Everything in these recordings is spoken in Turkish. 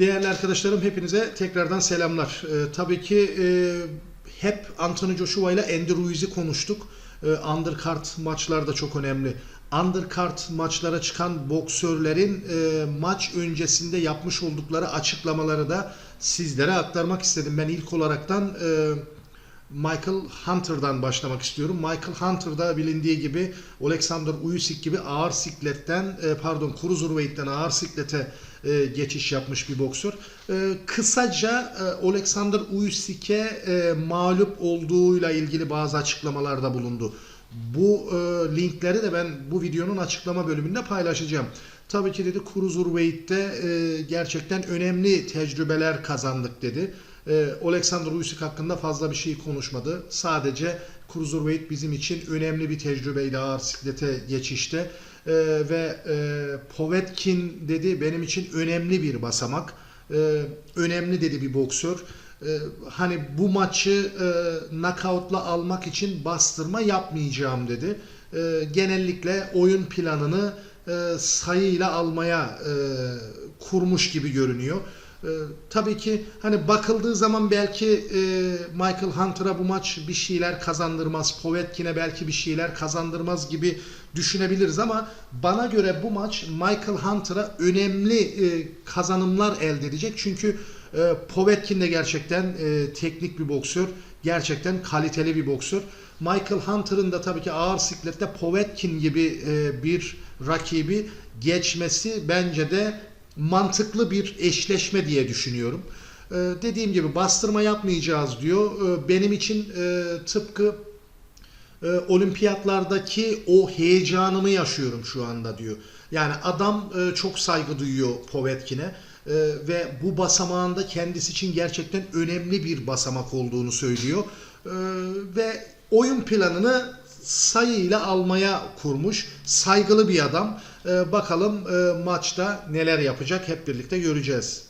Değerli arkadaşlarım hepinize tekrardan selamlar. Ee, tabii ki e, hep Anthony Joshua ile Andy Ruiz'i konuştuk. Ee, undercard maçlar da çok önemli. Undercard maçlara çıkan boksörlerin e, maç öncesinde yapmış oldukları açıklamaları da sizlere aktarmak istedim. Ben ilk olaraktan e, Michael Hunter'dan başlamak istiyorum. Michael Hunter da bilindiği gibi Alexander Usyk gibi ağır sikletten e, pardon cruiserweight'ten ağır siklete e, geçiş yapmış bir boksör. E, kısaca e, Alexander Usyk'e e, mağlup olduğuyla ilgili bazı açıklamalarda bulundu. Bu e, linkleri de ben bu videonun açıklama bölümünde paylaşacağım. Tabii ki dedi Cruiserweight'te e, gerçekten önemli tecrübeler kazandık dedi. E, Alexander Usyk hakkında fazla bir şey konuşmadı. Sadece Cruiserweight bizim için önemli bir tecrübeydi ağır siklete geçişte. E, ve e, Povetkin dedi benim için önemli bir basamak. E, önemli dedi bir boksör. E, hani bu maçı e, knockout'la almak için bastırma yapmayacağım dedi. E, genellikle oyun planını e, sayıyla almaya e, kurmuş gibi görünüyor. E, tabii ki hani bakıldığı zaman belki e, Michael Hunter'a bu maç bir şeyler kazandırmaz, Povetkin'e belki bir şeyler kazandırmaz gibi düşünebiliriz ama bana göre bu maç Michael Hunter'a önemli e, kazanımlar elde edecek. Çünkü e, Povetkin de gerçekten e, teknik bir boksör, gerçekten kaliteli bir boksör. Michael Hunter'ın da tabii ki ağır siklette Povetkin gibi e, bir rakibi geçmesi bence de mantıklı bir eşleşme diye düşünüyorum. Ee, dediğim gibi bastırma yapmayacağız diyor. Ee, benim için e, tıpkı e, olimpiyatlardaki o heyecanımı yaşıyorum şu anda diyor. Yani adam e, çok saygı duyuyor Povetkin'e e, ve bu basamağında kendisi için gerçekten önemli bir basamak olduğunu söylüyor. E, ve oyun planını sayıyla almaya kurmuş. Saygılı bir adam. E, bakalım e, maçta neler yapacak hep birlikte göreceğiz.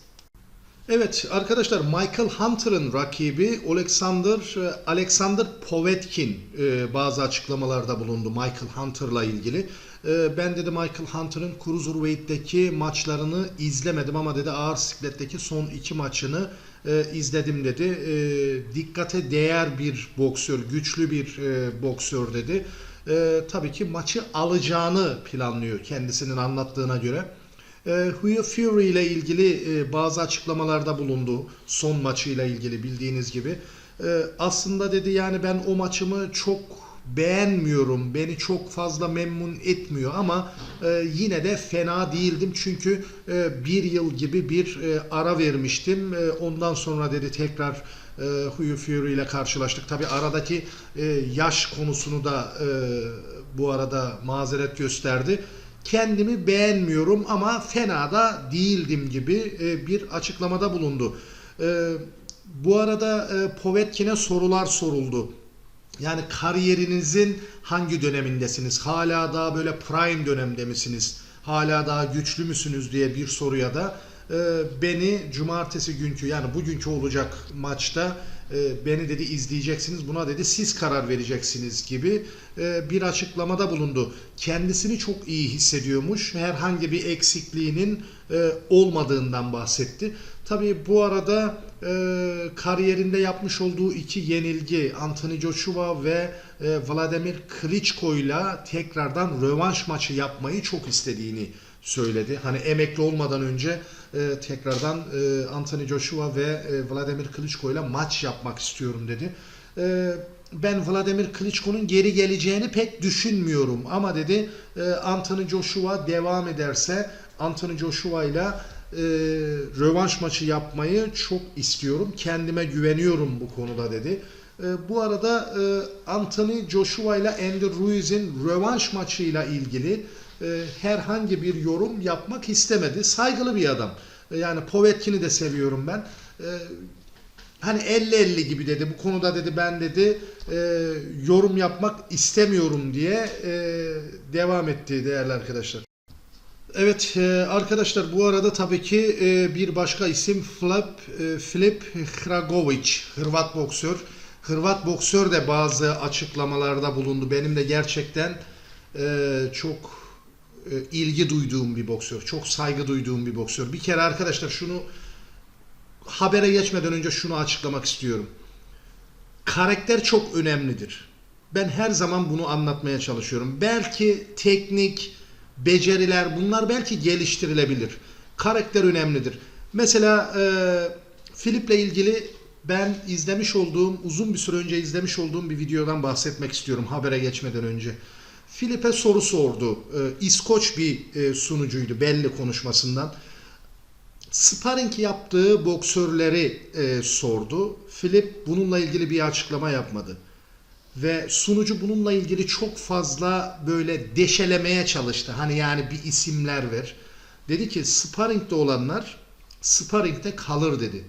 Evet arkadaşlar Michael Hunter'ın rakibi Alexander e, Alexander Povetkin e, bazı açıklamalarda bulundu Michael Hunter'la ilgili. E, ben dedi Michael Hunter'ın Cruiserweight'teki maçlarını izlemedim ama dedi ağır sikletteki son iki maçını e, izledim dedi. E, dikkate değer bir boksör, güçlü bir e, boksör dedi. E, tabii ki maçı alacağını planlıyor kendisinin anlattığına göre. E, Hugh Fury ile ilgili e, bazı açıklamalarda bulundu. Son maçıyla ilgili bildiğiniz gibi. E, aslında dedi yani ben o maçımı çok beğenmiyorum. Beni çok fazla memnun etmiyor ama e, yine de fena değildim. Çünkü e, bir yıl gibi bir e, ara vermiştim. E, ondan sonra dedi tekrar e, Hugh Fury ile karşılaştık. Tabi aradaki e, yaş konusunu da e, bu arada mazeret gösterdi kendimi beğenmiyorum ama fena da değildim gibi e, bir açıklamada bulundu. E, bu arada e, Povetkin'e sorular soruldu. Yani kariyerinizin hangi dönemindesiniz? Hala daha böyle prime dönemde misiniz? Hala daha güçlü müsünüz diye bir soruya da beni cumartesi günkü yani bugünkü olacak maçta beni dedi izleyeceksiniz buna dedi siz karar vereceksiniz gibi bir açıklamada bulundu. Kendisini çok iyi hissediyormuş. Herhangi bir eksikliğinin olmadığından bahsetti. Tabii bu arada kariyerinde yapmış olduğu iki yenilgi Anthony Joshua ve Vladimir Klitschko ile tekrardan rövanş maçı yapmayı çok istediğini söyledi. Hani emekli olmadan önce e, tekrardan e, Anthony Joshua ve e, Vladimir Klitschko ile maç yapmak istiyorum dedi. E, ben Vladimir Klitschko'nun geri geleceğini pek düşünmüyorum ama dedi e, Anthony Joshua devam ederse Anthony Joshua ile e, rövanş maçı yapmayı çok istiyorum. Kendime güveniyorum bu konuda dedi. E, bu arada e, Anthony Joshua ile Andy Ruiz'in rövanş maçıyla ilgili e, herhangi bir yorum yapmak istemedi. Saygılı bir adam. E, yani Povetkin'i de seviyorum ben. E, hani 50-50 gibi dedi. Bu konuda dedi ben dedi yorum yapmak istemiyorum diye devam etti değerli arkadaşlar. Evet arkadaşlar bu arada tabii ki bir başka isim Flip, e, Filip Hragovic, Hırvat boksör. Hırvat boksör de bazı açıklamalarda bulundu. Benim de gerçekten e, çok ilgi duyduğum bir boksör. Çok saygı duyduğum bir boksör. Bir kere arkadaşlar şunu habere geçmeden önce şunu açıklamak istiyorum. Karakter çok önemlidir. Ben her zaman bunu anlatmaya çalışıyorum. Belki teknik, beceriler bunlar belki geliştirilebilir. Karakter önemlidir. Mesela e, Philip'le ilgili ben izlemiş olduğum, uzun bir süre önce izlemiş olduğum bir videodan bahsetmek istiyorum habere geçmeden önce. Philip'e soru sordu. E, İskoç bir e, sunucuydu belli konuşmasından. Sparring yaptığı boksörleri e, sordu. Philip bununla ilgili bir açıklama yapmadı. Ve sunucu bununla ilgili çok fazla böyle deşelemeye çalıştı. Hani yani bir isimler ver. Dedi ki sparringde olanlar sparringde kalır dedi.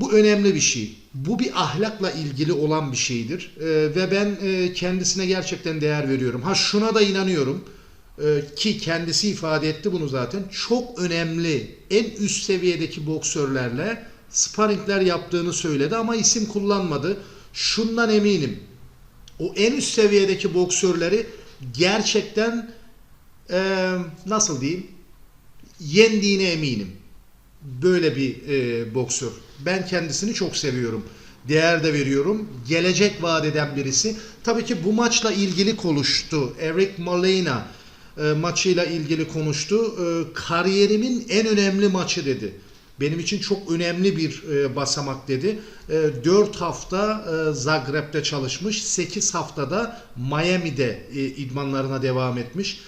Bu önemli bir şey. Bu bir ahlakla ilgili olan bir şeydir. Ee, ve ben e, kendisine gerçekten değer veriyorum. Ha şuna da inanıyorum Ee, ki kendisi ifade etti bunu zaten. Çok önemli en üst seviyedeki boksörlerle sparringler yaptığını söyledi ama isim kullanmadı. Şundan eminim. O en üst seviyedeki boksörleri gerçekten e, nasıl diyeyim yendiğine eminim böyle bir e, boksör. Ben kendisini çok seviyorum. Değer de veriyorum. Gelecek vaat eden birisi. Tabii ki bu maçla ilgili konuştu. Eric Molina e, maçıyla ilgili konuştu. E, kariyerimin en önemli maçı dedi. Benim için çok önemli bir e, basamak dedi. E, 4 hafta e, Zagreb'de çalışmış. 8 haftada Miami'de e, idmanlarına devam etmiş.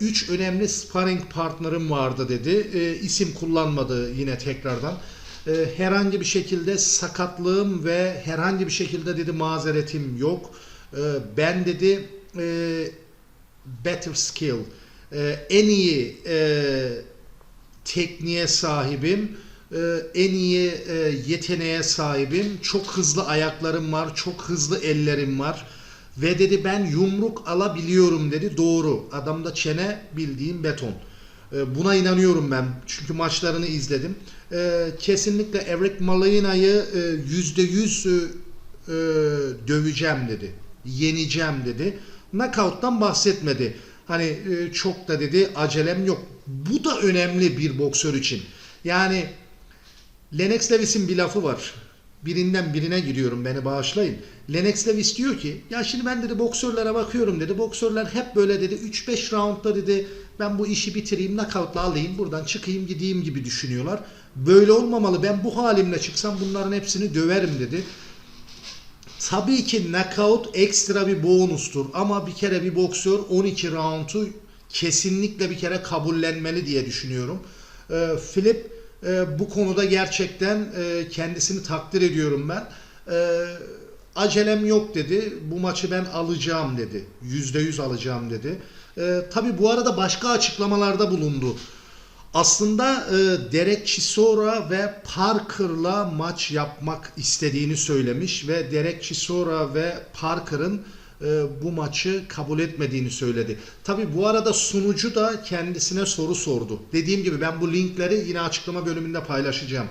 3 önemli sparring partnerim vardı dedi. E, isim kullanmadı yine tekrardan. E, herhangi bir şekilde sakatlığım ve herhangi bir şekilde dedi mazeretim yok. E, ben dedi e, better skill, e, en iyi e, tekniğe sahibim, e, en iyi e, yeteneğe sahibim, çok hızlı ayaklarım var, çok hızlı ellerim var. Ve dedi ben yumruk alabiliyorum dedi. Doğru. Adamda çene bildiğim beton. E, Buna inanıyorum ben. Çünkü maçlarını izledim. E, Kesinlikle Eric Molina'yı e, yüzde yüz e, e, döveceğim dedi. Yeneceğim dedi. Knockout'tan bahsetmedi. Hani e, çok da dedi acelem yok. Bu da önemli bir boksör için. Yani Lennox Lewis'in bir lafı var. Birinden birine giriyorum beni bağışlayın. Lennox Lewis diyor ki ya şimdi ben dedi boksörlere bakıyorum dedi. Boksörler hep böyle dedi 3-5 roundda dedi ben bu işi bitireyim knockoutla alayım buradan çıkayım gideyim gibi düşünüyorlar. Böyle olmamalı ben bu halimle çıksam bunların hepsini döverim dedi. Tabii ki knockout ekstra bir bonustur ama bir kere bir boksör 12 roundu kesinlikle bir kere kabullenmeli diye düşünüyorum. Ee, Philip e, bu konuda gerçekten e, kendisini takdir ediyorum ben. E, acelem yok dedi. Bu maçı ben alacağım dedi. Yüzde yüz alacağım dedi. E, tabii bu arada başka açıklamalarda bulundu. Aslında e, Derek Chisora ve Parker'la maç yapmak istediğini söylemiş ve Derek Chisora ve Parker'ın e, bu maçı kabul etmediğini söyledi. Tabi bu arada sunucu da kendisine soru sordu. Dediğim gibi ben bu linkleri yine açıklama bölümünde paylaşacağım.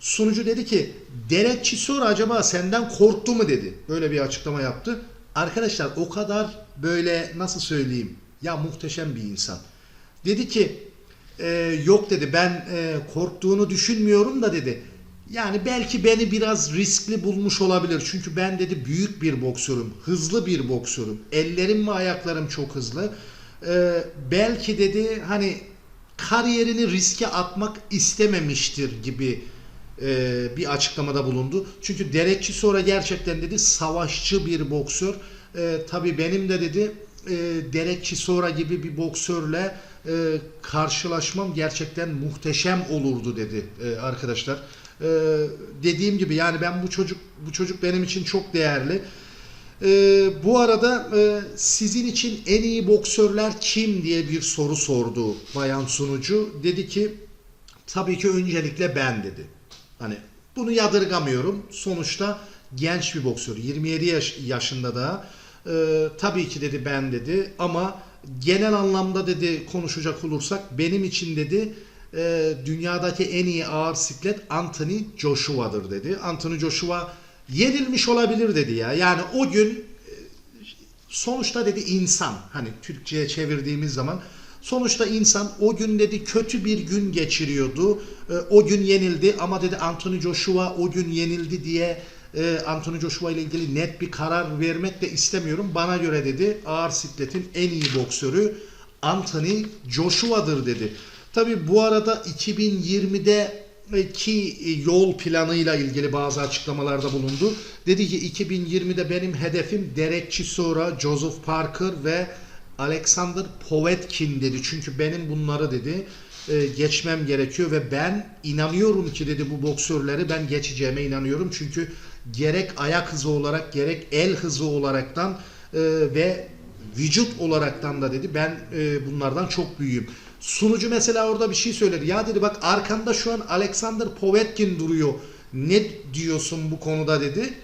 Sunucu dedi ki Derek Chisora acaba senden korktu mu dedi. Böyle bir açıklama yaptı. Arkadaşlar o kadar böyle nasıl söyleyeyim ya muhteşem bir insan. Dedi ki e, yok dedi ben e, korktuğunu düşünmüyorum da dedi. Yani belki beni biraz riskli bulmuş olabilir. Çünkü ben dedi büyük bir boksörüm, hızlı bir boksörüm. Ellerim ve ayaklarım çok hızlı. Ee, belki dedi hani kariyerini riske atmak istememiştir gibi e, bir açıklamada bulundu. Çünkü Derekçi sonra gerçekten dedi savaşçı bir boksör. E, tabii benim de dedi e, Derekçi sonra gibi bir boksörle e, karşılaşmam gerçekten muhteşem olurdu dedi e, arkadaşlar. E, dediğim gibi yani ben bu çocuk bu çocuk benim için çok değerli. E, bu arada e, sizin için en iyi boksörler kim diye bir soru sordu bayan sunucu. Dedi ki tabii ki öncelikle ben dedi. Hani bunu yadırgamıyorum. Sonuçta genç bir boksör. 27 yaş, yaşında da. E, tabii ki dedi ben dedi ama genel anlamda dedi konuşacak olursak benim için dedi e, dünyadaki en iyi ağır siklet Anthony Joshua'dır dedi. Anthony Joshua yenilmiş olabilir dedi ya. Yani o gün e, sonuçta dedi insan hani Türkçe'ye çevirdiğimiz zaman Sonuçta insan o gün dedi kötü bir gün geçiriyordu. E, o gün yenildi ama dedi Anthony Joshua o gün yenildi diye e, Anthony Joshua ile ilgili net bir karar vermek de istemiyorum. Bana göre dedi ağır sikletin en iyi boksörü Anthony Joshua'dır dedi. Tabi bu arada 2020'de ki yol planıyla ilgili bazı açıklamalarda bulundu. Dedi ki 2020'de benim hedefim Derek Chisora, Joseph Parker ve Alexander Povetkin dedi. Çünkü benim bunları dedi e, geçmem gerekiyor ve ben inanıyorum ki dedi bu boksörleri ben geçeceğime inanıyorum. Çünkü gerek ayak hızı olarak gerek el hızı olaraktan e, ve vücut olaraktan da dedi ben e, bunlardan çok büyüğüm. Sunucu mesela orada bir şey söyledi. Ya dedi bak arkanda şu an Alexander Povetkin duruyor. Ne diyorsun bu konuda dedi.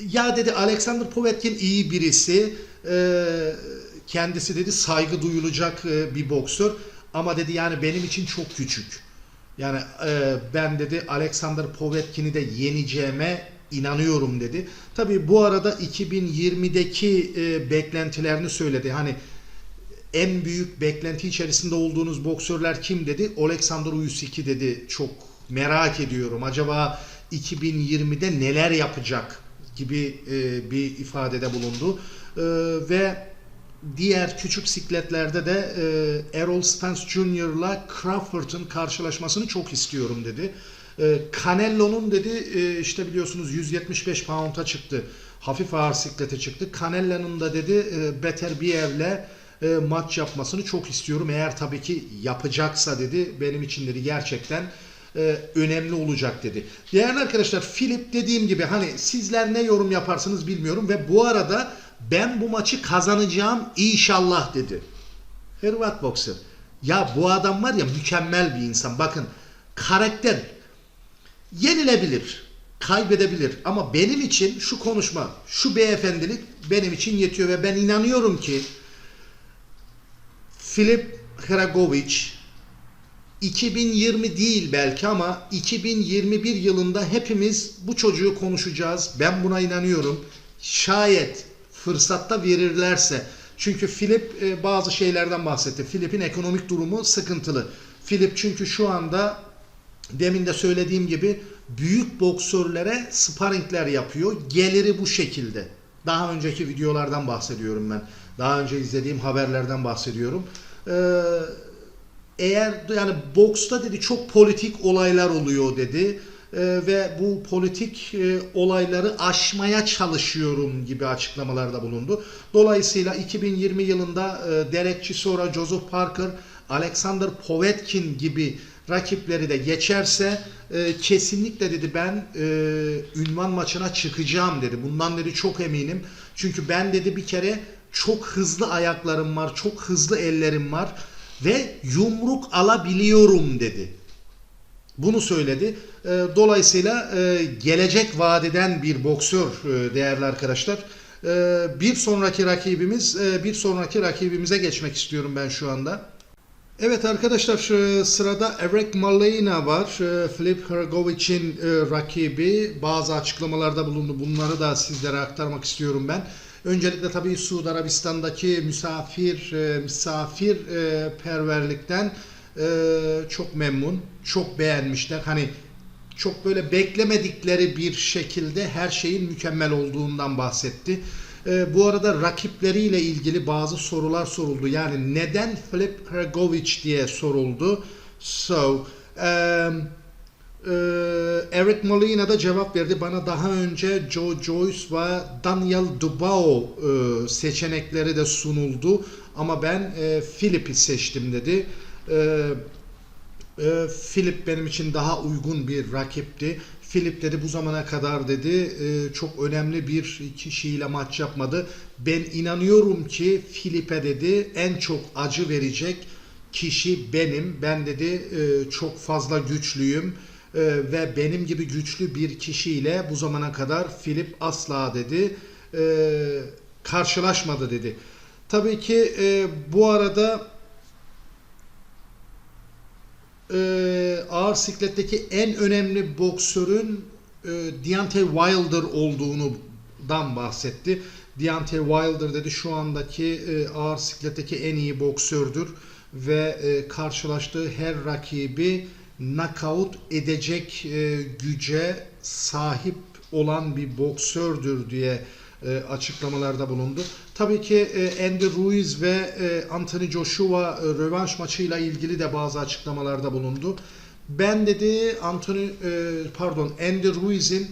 Ya dedi Alexander Povetkin iyi birisi. Ee, kendisi dedi saygı duyulacak e, bir boksör. Ama dedi yani benim için çok küçük. Yani e, ben dedi Alexander Povetkin'i de yeneceğime inanıyorum dedi. Tabii bu arada 2020'deki e, beklentilerini söyledi. Hani en büyük beklenti içerisinde olduğunuz boksörler kim dedi? Alexander Usyk dedi. Çok merak ediyorum. Acaba 2020'de neler yapacak gibi e, bir ifadede bulundu. E, ve diğer küçük sikletlerde de e, Errol Spence Jr.'la Crawford'ın karşılaşmasını çok istiyorum dedi. E, Canelo'nun dedi e, işte biliyorsunuz 175 pound'a çıktı. Hafif ağır siklete çıktı. Canelo'nun da dedi e, Beterbiev'le e, maç yapmasını çok istiyorum. Eğer tabii ki yapacaksa dedi benim için dedi gerçekten e, önemli olacak dedi. Değerli arkadaşlar Philip dediğim gibi hani sizler ne yorum yaparsınız bilmiyorum ve bu arada ben bu maçı kazanacağım inşallah dedi. Hırvat boxer. Ya bu adam var ya mükemmel bir insan. Bakın karakter yenilebilir, kaybedebilir ama benim için şu konuşma, şu beyefendilik benim için yetiyor ve ben inanıyorum ki Filip Hragovic 2020 değil belki ama 2021 yılında hepimiz bu çocuğu konuşacağız. Ben buna inanıyorum. Şayet fırsatta verirlerse. Çünkü Filip e, bazı şeylerden bahsetti. Filip'in ekonomik durumu sıkıntılı. Filip çünkü şu anda demin de söylediğim gibi büyük boksörlere sparringler yapıyor. Geliri bu şekilde. Daha önceki videolardan bahsediyorum ben. Daha önce izlediğim haberlerden bahsediyorum. Ee, eğer yani boksta dedi çok politik olaylar oluyor dedi Ee, ve bu politik e, olayları aşmaya çalışıyorum gibi açıklamalarda bulundu. Dolayısıyla 2020 yılında e, Derek Chisora, Joseph Parker, Alexander Povetkin gibi rakipleri de geçerse e, kesinlikle dedi ben e, ünvan maçına çıkacağım dedi. Bundan dedi çok eminim. Çünkü ben dedi bir kere çok hızlı ayaklarım var, çok hızlı ellerim var ve yumruk alabiliyorum dedi. Bunu söyledi. E, Dolayısıyla e, gelecek vadeden bir boksör e, değerli arkadaşlar. E, Bir sonraki rakibimiz, e, bir sonraki rakibimize geçmek istiyorum ben şu anda. Evet arkadaşlar e, sırada Eric Molina var. E, Filip Hrgovic'in rakibi. Bazı açıklamalarda bulundu. Bunları da sizlere aktarmak istiyorum ben. Öncelikle tabii Suudi Arabistan'daki misafir misafir perverlikten çok memnun, çok beğenmişler. Hani çok böyle beklemedikleri bir şekilde her şeyin mükemmel olduğundan bahsetti. Bu arada rakipleriyle ilgili bazı sorular soruldu. Yani neden Filip Hrgovic diye soruldu. So, um, e, Eric Molina da cevap verdi. Bana daha önce Joe Joyce ve Daniel Dubao e, seçenekleri de sunuldu. Ama ben e, Philip'i seçtim dedi. E, e, Philip benim için daha uygun bir rakipti. Philip dedi bu zamana kadar dedi e, çok önemli bir kişiyle maç yapmadı. Ben inanıyorum ki Philip'e dedi en çok acı verecek kişi benim. Ben dedi e, çok fazla güçlüyüm e, ve benim gibi güçlü bir kişiyle bu zamana kadar Philip asla dedi karşılaşmadı dedi. Tabii ki bu arada e, ağır sikletteki en önemli boksörün e, Deontay Wilder olduğundan bahsetti. Deontay Wilder dedi şu andaki e, ağır sikletteki en iyi boksördür ve e, karşılaştığı her rakibi knockout edecek e, güce sahip olan bir boksördür diye e, açıklamalarda bulundu. Tabii ki e, Andy Ruiz ve e, Anthony Joshua e, rövanş maçıyla ilgili de bazı açıklamalarda bulundu. Ben dedi Anthony e, pardon Andy Ruiz'in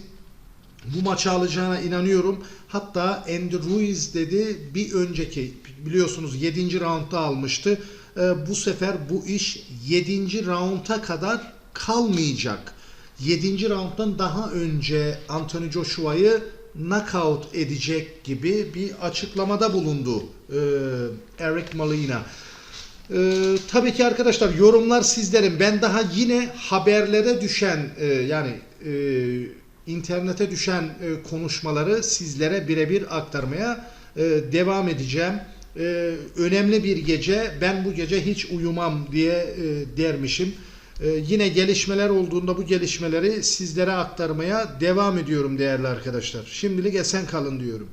bu maçı alacağına inanıyorum. Hatta Andy Ruiz dedi bir önceki biliyorsunuz 7. roundda almıştı. Ee, bu sefer bu iş 7. rounda kadar kalmayacak. 7. rounddan daha önce Anthony Joshua'yı knockout edecek gibi bir açıklamada bulundu ee, Eric Molina. Ee, tabii ki arkadaşlar yorumlar sizlerin. Ben daha yine haberlere düşen e, yani e, internete düşen e, konuşmaları sizlere birebir aktarmaya e, devam edeceğim. E, önemli bir gece. Ben bu gece hiç uyumam diye e, dermişim. E, yine gelişmeler olduğunda bu gelişmeleri sizlere aktarmaya devam ediyorum değerli arkadaşlar. Şimdilik esen kalın diyorum.